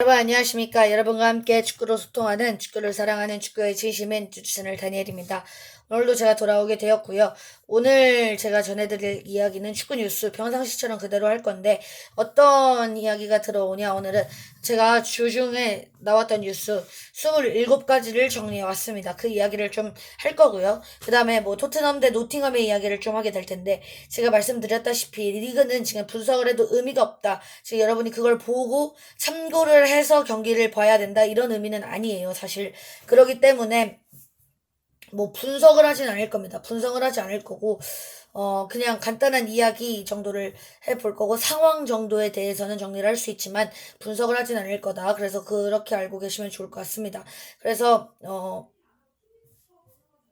여러분 안녕하십니까? 여러분과 함께 축구로 소통하는 축구를 사랑하는 축구의 진심인 주치선을 다니엘입니다 오늘도 제가 돌아오게 되었고요. 오늘 제가 전해드릴 이야기는 축구 뉴스 평상시처럼 그대로 할 건데 어떤 이야기가 들어오냐 오늘은 제가 주중에 나왔던 뉴스 27가지를 정리해 왔습니다. 그 이야기를 좀 할 거고요. 그 다음에 뭐 토트넘 대 노팅엄의 이야기를 좀 하게 될 텐데 제가 말씀드렸다시피 리그는 지금 분석을 해도 의미가 없다. 지금 여러분이 그걸 보고 참고를 해서 경기를 봐야 된다 이런 의미는 아니에요 사실. 그러기 때문에 뭐 분석을 하진 않을 겁니다. 분석을 하지 않을 거고 어 그냥 간단한 이야기 정도를 해볼 거고 상황 정도에 대해서는 정리를 할 수 있지만 분석을 하진 않을 거다. 그래서 그렇게 알고 계시면 좋을 것 같습니다. 그래서 어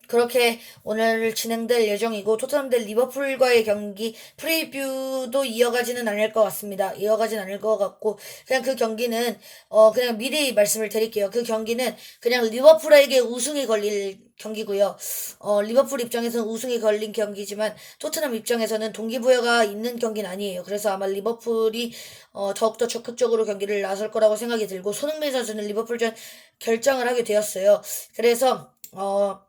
그렇게 오늘 진행될 예정이고 토트넘 대 리버풀과의 경기 프리뷰도 이어가지는 않을 것 같습니다. 이어가진 않을 것 같고 그냥 그 경기는 어 그냥 미리 말씀을 드릴게요. 그 경기는 그냥 리버풀에게 우승이 걸릴 경기고요. 어 리버풀 입장에서는 우승이 걸린 경기지만 토트넘 입장에서는 동기부여가 있는 경기는 아니에요. 그래서 아마 리버풀이 어 더욱더 적극적으로 경기를 나설 거라고 생각이 들고 손흥민 선수는 리버풀전 결정을 하게 되었어요. 그래서 어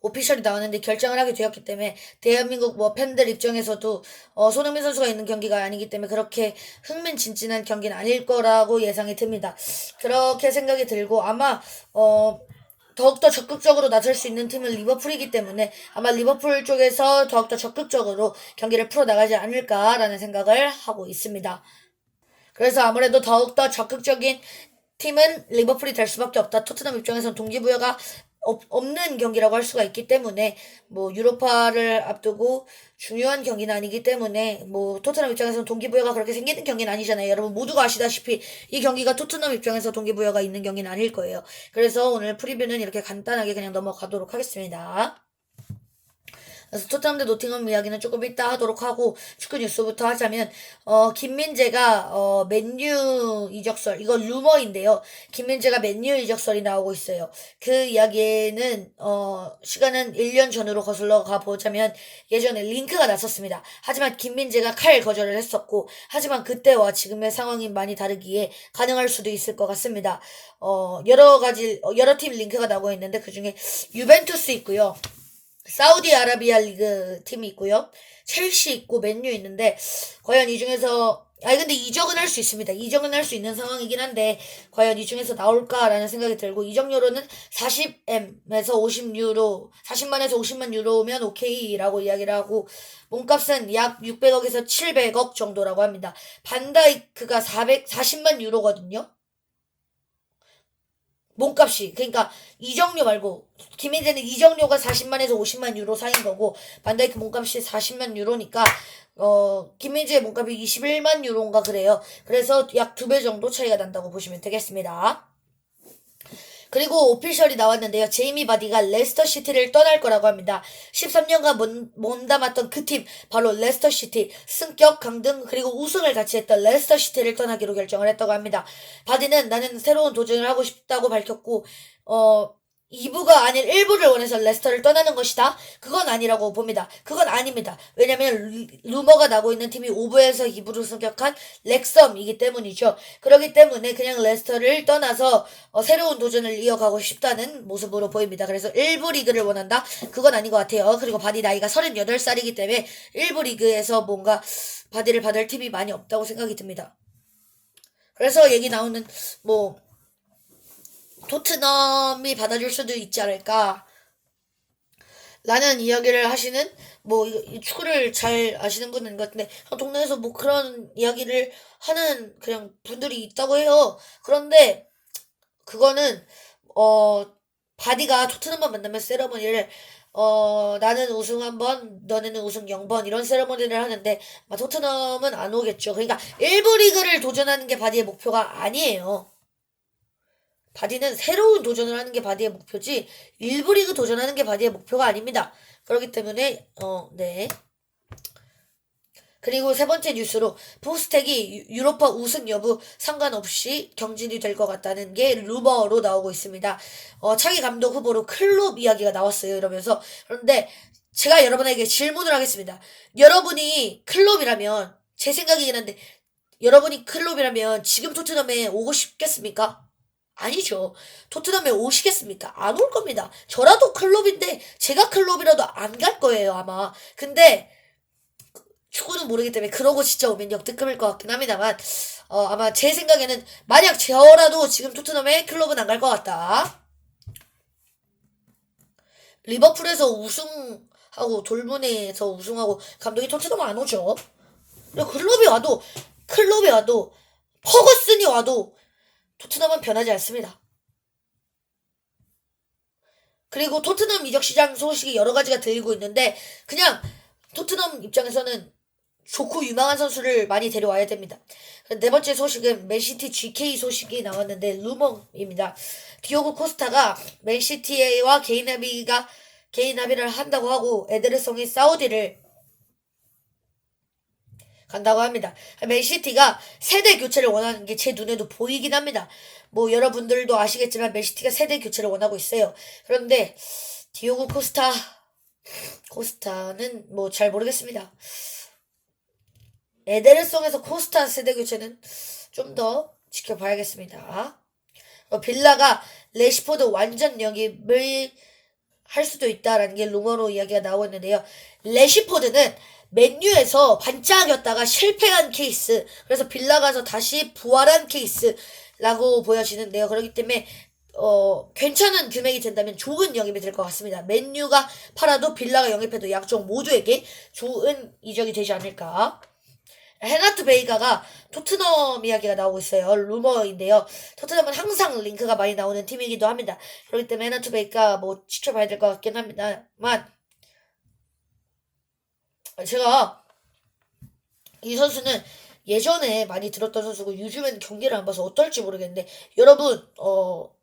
오피셜이 나왔는데 결정을 하게 되었기 때문에 대한민국 뭐 팬들 입장에서도 어, 손흥민 선수가 있는 경기가 아니기 때문에 그렇게 흥민진진한 경기는 아닐 거라고 예상이 듭니다. 그렇게 생각이 들고 아마 어 더욱더 적극적으로 나설 수 있는 팀은 리버풀이기 때문에 아마 리버풀 쪽에서 더욱더 적극적으로 경기를 풀어나가지 않을까라는 생각을 하고 있습니다. 그래서 아무래도 더욱더 적극적인 팀은 리버풀이 될 수밖에 없다. 토트넘 입장에서는 동기부여가 없, 없는 경기라고 할 수가 있기 때문에 뭐 유로파를 앞두고 중요한 경기는 아니기 때문에 뭐 토트넘 입장에서는 동기부여가 그렇게 생기는 경기는 아니잖아요. 여러분 모두가 아시다시피 이 경기가 토트넘 입장에서 동기부여가 있는 경기는 아닐 거예요. 그래서 오늘 프리뷰는 이렇게 간단하게 그냥 넘어가도록 하겠습니다. 그래서 토트넘 대 노팅엄 이야기는 조금 이따 하도록 하고 축구 뉴스부터 하자면 어 김민재가 어 맨유 이적설 이거 루머인데요. 김민재가 맨유 이적설이 나오고 있어요. 그 이야기는 어 시간은 1년 전으로 거슬러 가 보자면 예전에 링크가 났었습니다. 하지만 김민재가 칼 거절을 했었고 하지만 그때와 지금의 상황이 많이 다르기에 가능할 수도 있을 것 같습니다. 어 여러 가지 어, 여러 팀 링크가 나오고 있는데 그 중에 유벤투스 있고요. 사우디아라비아 리그 팀이 있고요. 첼시 있고 맨유 있는데 과연 이 중에서 아니 근데 이적은 할 수 있습니다. 이적은 할 수 있는 상황이긴 한데 과연 이 중에서 나올까라는 생각이 들고 이적료로는 40M에서 50유로 40만에서 50만 유로면 오케이라고 이야기를 하고 몸값은 약 600억에서 700억 정도라고 합니다. 반다이크가 400 40만 유로거든요. 몸값이 그러니까 이적료 말고 김민재는 이적료가 40만에서 50만 유로 사인 거고 반다이크 몸값이 40만 유로니까 어 김민재의 몸값이 21만 유로인가 그래요. 그래서 약 두 배 정도 차이가 난다고 보시면 되겠습니다. 그리고 오피셜이 나왔는데요. 제이미 바디가 레스터 시티를 떠날 거라고 합니다. 13년간 몸, 몸담았던 그 팀, 바로 레스터 시티, 승격, 강등, 그리고 우승을 같이 했던 레스터 시티를 떠나기로 결정을 했다고 합니다. 바디는 나는 새로운 도전을 하고 싶다고 밝혔고, 어, 2부가 아닌 1부를 원해서 레스터를 떠나는 것이다? 그건 아니라고 봅니다. 그건 아닙니다. 왜냐면 루머가 나고 있는 팀이 5부에서 2부로 승격한 렉섬이기 때문이죠. 그렇기 때문에 그냥 레스터를 떠나서 어, 새로운 도전을 이어가고 싶다는 모습으로 보입니다. 그래서 1부 리그를 원한다? 그건 아닌 것 같아요. 그리고 바디 나이가 38살이기 때문에 1부 리그에서 뭔가 바디를 받을 팀이 많이 없다고 생각이 듭니다. 그래서 얘기 나오는 뭐 토트넘이 받아줄 수도 있지 않을까. 라는 이야기를 하시는 뭐 축구를 잘 아시는 분인 것 같은데 동네에서 뭐 그런 이야기를 하는 그냥 분들이 있다고 해요. 그런데 그거는 어 바디가 토트넘만 만나면 세러머니를 어 나는 우승 한 번, 너네는 우승 0번 이런 세러머니를 하는데 토트넘은 안 오겠죠. 그러니까 1부 리그를 도전하는 게 바디의 목표가 아니에요. 바디는 새로운 도전을 하는 게 바디의 목표지 일부 리그 도전하는 게 바디의 목표가 아닙니다. 그렇기 때문에 어 네. 그리고 세 번째 뉴스로 포스텍이 유- 유로파 우승 여부 상관없이 경질이 될 것 같다는 게 루머로 나오고 있습니다. 어, 차기 감독 후보로 클롭 이야기가 나왔어요. 이러면서 그런데 제가 여러분에게 질문을 하겠습니다. 여러분이 클롭이라면 제 생각이긴 한데 여러분이 클롭이라면 지금 토트넘에 오고 싶겠습니까? 아니죠. 토트넘에 오시겠습니까? 안 올 겁니다. 저라도 클롭인데 제가 클롭이라도 안 갈 거예요 아마. 근데 축구는 모르기 때문에 그러고 진짜 오면 역대급일 것 같긴 합니다만 어, 아마 제 생각에는 만약 저라도 지금 토트넘에 클롭은 안 갈 것 같다. 리버풀에서 우승하고 돌문에서 우승하고 감독이 토트넘 안 오죠. 클럽이 와도 클럽이 와도 퍼거슨이 와도 토트넘은 변하지 않습니다. 그리고 토트넘 이적 시장 소식이 여러 가지가 들리고 있는데 그냥 토트넘 입장에서는 좋고 유망한 선수를 많이 데려와야 됩니다. 네 번째 소식은 맨시티 GK 소식이 나왔는데 루머입니다. 디오고 코스타가 맨시티와 개인 합의가 개인 합의를 한다고 하고 에드르송이 사우디를 간다고 합니다. 맨시티가 세대 교체를 원하는 게 제 눈에도 보이긴 합니다. 뭐 여러분들도 아시겠지만 맨시티가 세대 교체를 원하고 있어요. 그런데 디오고 코스타 코스타는 뭐 잘 모르겠습니다. 에데르송에서 코스타 세대 교체는 좀 더 지켜봐야겠습니다. 어, 빌라가 레시포드 완전 영입을 할 수도 있다라는 게 루머로 이야기가 나오고 있는데요. 레시포드는 맨유에서 반짝였다가 실패한 케이스. 그래서 빌라 가서 다시 부활한 케이스라고 보여지는데요. 그렇기 때문에 어, 괜찮은 금액이 된다면 좋은 영입이 될 것 같습니다. 맨유가 팔아도 빌라가 영입해도 양쪽 모두에게 좋은 이적이 되지 않을까. 헤나트 베이가가 토트넘 이야기가 나오고 있어요. 루머인데요. 토트넘은 항상 링크가 많이 나오는 팀이기도 합니다. 그렇기 때문에 헤나트 베이가 뭐 지켜봐야 될 것 같긴 합니다만 제가 이 선수는 예전에 많이 들었던 선수고 요즘엔 경기를 안 봐서 어떨지 모르겠는데 여러분 어.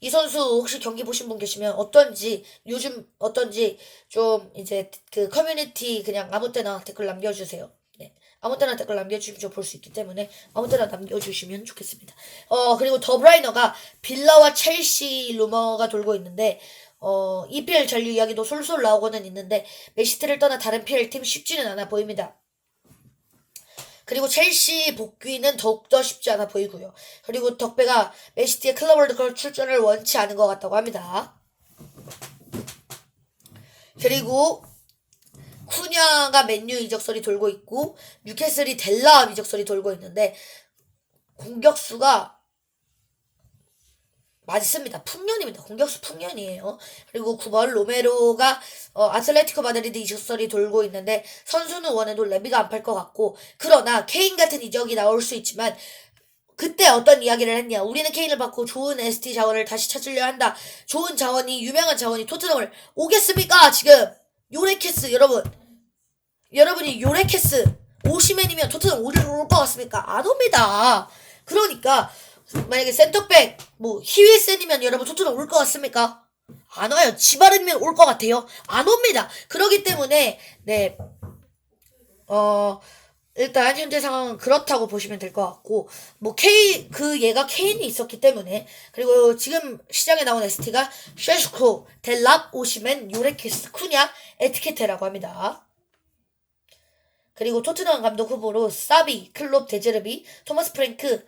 이 선수 혹시 경기 보신 분 계시면 어떤지 요즘 어떤지 좀 이제 그 커뮤니티 그냥 아무 때나 댓글 남겨주세요. 네. 아무 때나 댓글 남겨주시면 볼 수 있기 때문에 아무 때나 남겨주시면 좋겠습니다. 어 그리고 더브라이너가 빌라와 첼시 루머가 돌고 있는데 어 EPL 잔류 이야기도 솔솔 나오고는 있는데 메시티를 떠나 다른 PL 팀 쉽지는 않아 보입니다. 그리고 첼시 복귀는 더욱더 쉽지 않아 보이고요. 그리고 덕배가 맨시티의 클럽 월드컵 출전을 원치 않은 것 같다고 합니다. 그리고 쿠냐가 맨유 이적설이 돌고 있고 뉴캐슬이 델라 이적설이 돌고 있는데 공격수가 맞습니다. 풍년입니다. 공격수 풍년이에요. 그리고 9번 로메로가 어, 아틀레티코 마드리드 이적설이 돌고 있는데 선수는 원해도 레비가 안 팔 것 같고 그러나 케인 같은 이적이 나올 수 있지만 그때 어떤 이야기를 했냐. 우리는 케인을 받고 좋은 ST 자원을 다시 찾으려 한다. 좋은 자원이 유명한 자원이 토트넘을 오겠습니까? 지금 요레케스 여러분 여러분이 요레케스 오시맨이면 토트넘 올것 같습니까? 안 옵니다. 그러니까 만약에 센터백 뭐 히윌센이면 여러분 토트넘 올 것 같습니까? 안 와요. 지바른이면 올 것 같아요. 안 옵니다. 그러기 때문에 네. 어 일단 현재 상황은 그렇다고 보시면 될 것 같고 뭐 K 그 얘가 케인이 있었기 때문에 그리고 지금 시장에 나온 ST가 쉐슈코, 델랍, 오시멘, 요레키스, 쿠냐, 에티케테라고 합니다. 그리고 토트넘 감독 후보로 사비, 클롭, 데제르비, 토마스 프랭크,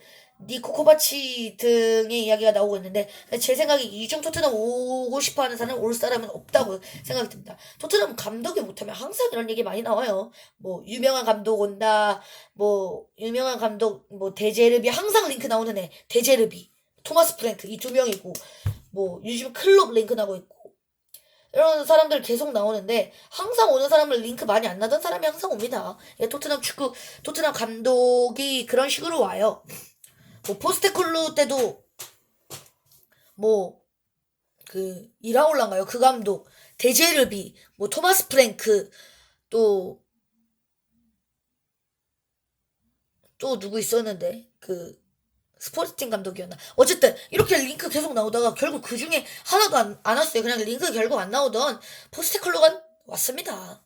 니코 코바치 등의 이야기가 나오고 있는데 제 생각에 이중 토트넘 오고 싶어하는 사람은 올 사람은 없다고 생각이 듭니다. 토트넘 감독이 못하면 항상 이런 얘기 많이 나와요. 뭐 유명한 감독 온다, 뭐 유명한 감독 뭐 데제르비 항상 링크 나오는 애 데제르비, 토마스 프랭크 이 두 명이고 뭐 요즘 클럽 링크 나고 있고 이런 사람들 계속 나오는데 항상 오는 사람을 링크 많이 안 나던 사람이 항상 옵니다. 예, 토트넘 축구 토트넘 감독이 그런 식으로 와요. 뭐 포스테클루 때도 뭐 그 이라올란가요? 그 감독 데제르비 뭐 토마스 프랭크 또 또 누구 있었는데? 그 스포츠팀 감독이었나? 어쨌든 이렇게 링크 계속 나오다가 결국 그 중에 하나도 안, 안 왔어요. 그냥 링크 결국 안 나오던 포스테클루가 왔습니다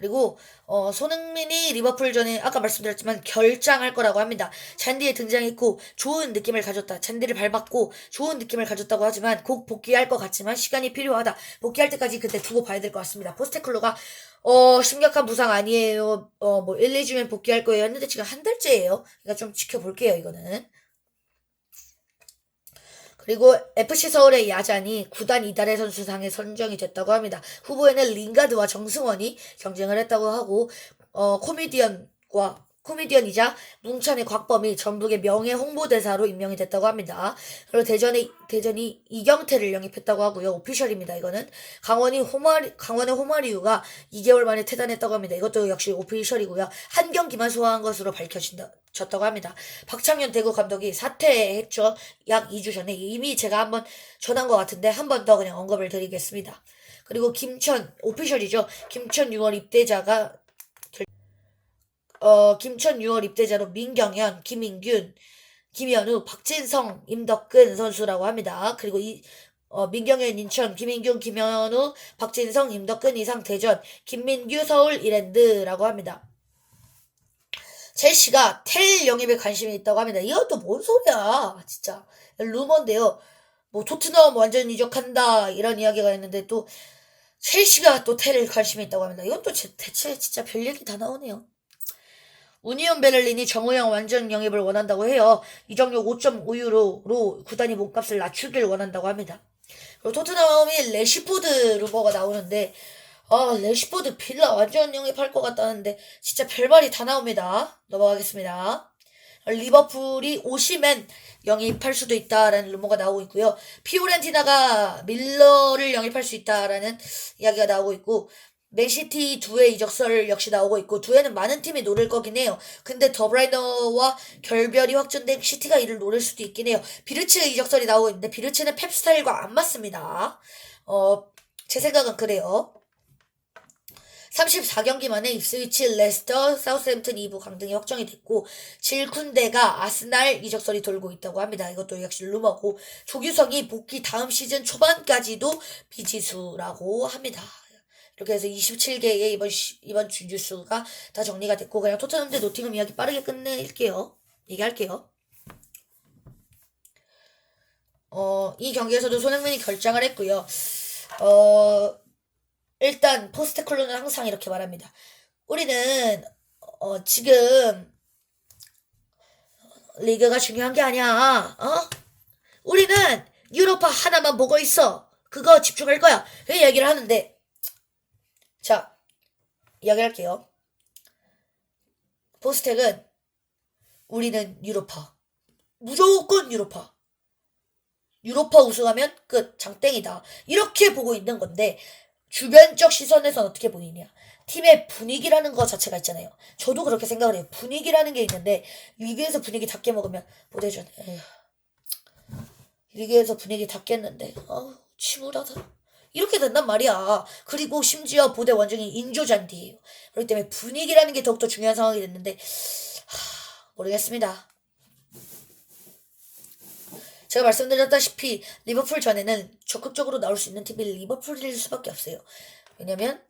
그리고 어, 손흥민이 리버풀전에 아까 말씀드렸지만 결장할 거라고 합니다. 잔디에 등장했고 좋은 느낌을 가졌다. 잔디를 밟았고 좋은 느낌을 가졌다고 하지만 곧 복귀할 것 같지만 시간이 필요하다. 복귀할 때까지 그때 두고 봐야 될 것 같습니다. 포스테클로가 어, 심각한 부상 아니에요. 어, 뭐, 1, 2주면 복귀할 거예요. 했는데 지금 한 달째예요. 그러니까 좀 지켜볼게요, 이거는. 그리고 FC 서울의 야잔이 구단 이달의 선수상에 선정이 됐다고 합니다. 후보에는 링가드와 정승원이 경쟁을 했다고 하고 어, 코미디언과 코미디언이자 뭉찬의 곽범이 전북의 명예 홍보대사로 임명이 됐다고 합니다. 그리고 대전에 대전이 이경태를 영입했다고 하고요. 오피셜입니다. 이거는 강원이 호마리 강원의 호마리우가 2개월 만에 퇴단했다고 합니다. 이것도 역시 오피셜이고요. 한 경기만 소화한 것으로 밝혀진다. 졌다고 합니다. 박창현 대구 감독이 사퇴했죠. 약 2주 전에 이미 제가 한번 전한 것 같은데 한 번 더 그냥 언급을 드리겠습니다. 그리고 김천 오피셜이죠. 김천 6월 입대자가 결- 어 김천 6월 입대자로 민경현, 김인균, 김현우, 박진성, 임덕근 선수라고 합니다. 그리고 이 어, 민경현 인천, 김인균, 김현우, 박진성, 임덕근 이상 대전, 김민규 서울 이랜드라고 합니다. 첼시가 텔 영입에 관심이 있다고 합니다. 이것도 뭔 소리야, 진짜. 루머인데요. 뭐 토트넘 완전 이적한다 이런 이야기가 있는데 또 첼시가 또 텔에 관심이 있다고 합니다. 이것도 제- 대체 진짜 별 얘기 다 나오네요. 우니온 베를린이 정우영 완전 영입을 원한다고 해요. 이적료 5.5유로로 구단이 몸값을 낮추길 원한다고 합니다. 그리고 토트넘이 레시포드 루머가 나오는데 아 레시포드 빌라 완전 영입할 것 같다는데 진짜 별말이 다 나옵니다. 넘어가겠습니다. 리버풀이 오시맨 영입할 수도 있다라는 루머가 나오고 있고요. 피오렌티나가 밀러를 영입할 수 있다라는 이야기가 나오고 있고 맨시티 두의 이적설 역시 나오고 있고 두에는 많은 팀이 노릴 거긴 해요. 근데 더브라이너와 결별이 확정된 시티가 이를 노릴 수도 있긴 해요. 비르츠 이적설이 나오고 있는데 비르츠는 펩 스타일과 안 맞습니다. 어, 제 생각은 그래요. 34경기 만에 입스위치, 레스터, 사우스햄튼 2부 강등이 확정이 됐고 질쿤데가 아스날 이적설이 돌고 있다고 합니다. 이것도 역시 루머고 조규성이 복귀 다음 시즌 초반까지도 비지수라고 합니다. 이렇게 해서 27개의 이번 시- 이번 주 뉴스가 다 정리가 됐고 그냥 토트넘 대 노팅엄 이야기 빠르게 끝낼게요. 얘기할게요. 어, 이 경기에서도 손흥민이 결장을 했고요. 어, 일단 포스테클로는 항상 이렇게 말합니다. 우리는 어, 지금 리그가 중요한 게 아니야. 어? 우리는 유로파 하나만 보고 있어. 그거 집중할 거야. 그 얘기를 하는데 자, 이야기할게요. 포스텍은 우리는 유로파. 무조건 유로파. 유로파 우승하면 끝. 장땡이다. 이렇게 보고 있는 건데 주변적 시선에선 어떻게 보이냐. 팀의 분위기라는 거 자체가 있잖아요. 저도 그렇게 생각을 해요. 분위기라는 게 있는데 리그에서 분위기 다 깨먹으면 보대전 에휴. 리그에서 분위기 다 깼는데 어 침울하다. 이렇게 된단 말이야. 그리고 심지어 보대 원정이 인조잔디예요. 그렇기 때문에 분위기라는 게 더욱더 중요한 상황이 됐는데 하, 모르겠습니다. 제가 말씀드렸다시피 리버풀 전에는 적극적으로 나올 수 있는 팀이 리버풀일 수밖에 없어요. 왜냐면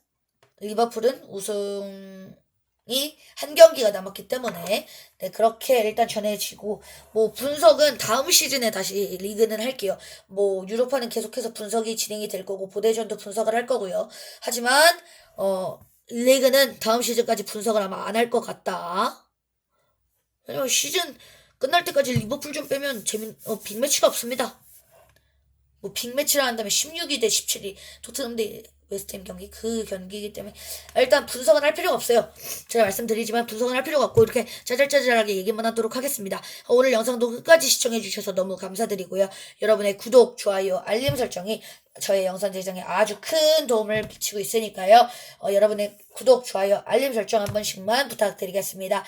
리버풀은 우승 이 한 경기가 남았기 때문에 네, 그렇게 일단 전해지고 뭐 분석은 다음 시즌에 다시 리그는 할게요. 뭐 유로파는 계속해서 분석이 진행이 될 거고 보대전도 분석을 할 거고요. 하지만 어 리그는 다음 시즌까지 분석을 아마 안 할 것 같다. 왜냐면 시즌 끝날 때까지 리버풀 좀 빼면 재밌 어 빅매치가 없습니다. 뭐 빅매치를 한다면 16위 대 17위 토트넘 대 웨스트햄 경기 그 경기이기 때문에 일단 분석은 할 필요가 없어요. 제가 말씀드리지만 분석은 할 필요가 없고 이렇게 짜잘짜잘하게 얘기만 하도록 하겠습니다. 오늘 영상도 끝까지 시청해 주셔서 너무 감사드리고요. 여러분의 구독, 좋아요, 알림 설정이 저의 영상 제작에 아주 큰 도움을 미치고 있으니까요. 어, 여러분의 구독, 좋아요, 알림 설정 한 번씩만 부탁드리겠습니다.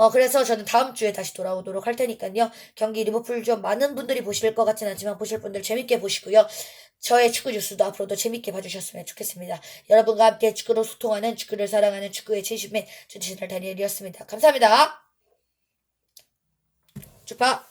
어, 그래서 저는 다음 주에 다시 돌아오도록 할 테니까요. 경기 리버풀 좀 많은 분들이 보실 것 같진 않지만 보실 분들 재밌게 보시고요. 저의 축구 뉴스도 앞으로도 재밌게 봐주셨으면 좋겠습니다. 여러분과 함께 축구로 소통하는 축구를 사랑하는 축구의 진심의 전치널 다니엘이었습니다. 감사합니다. 축파!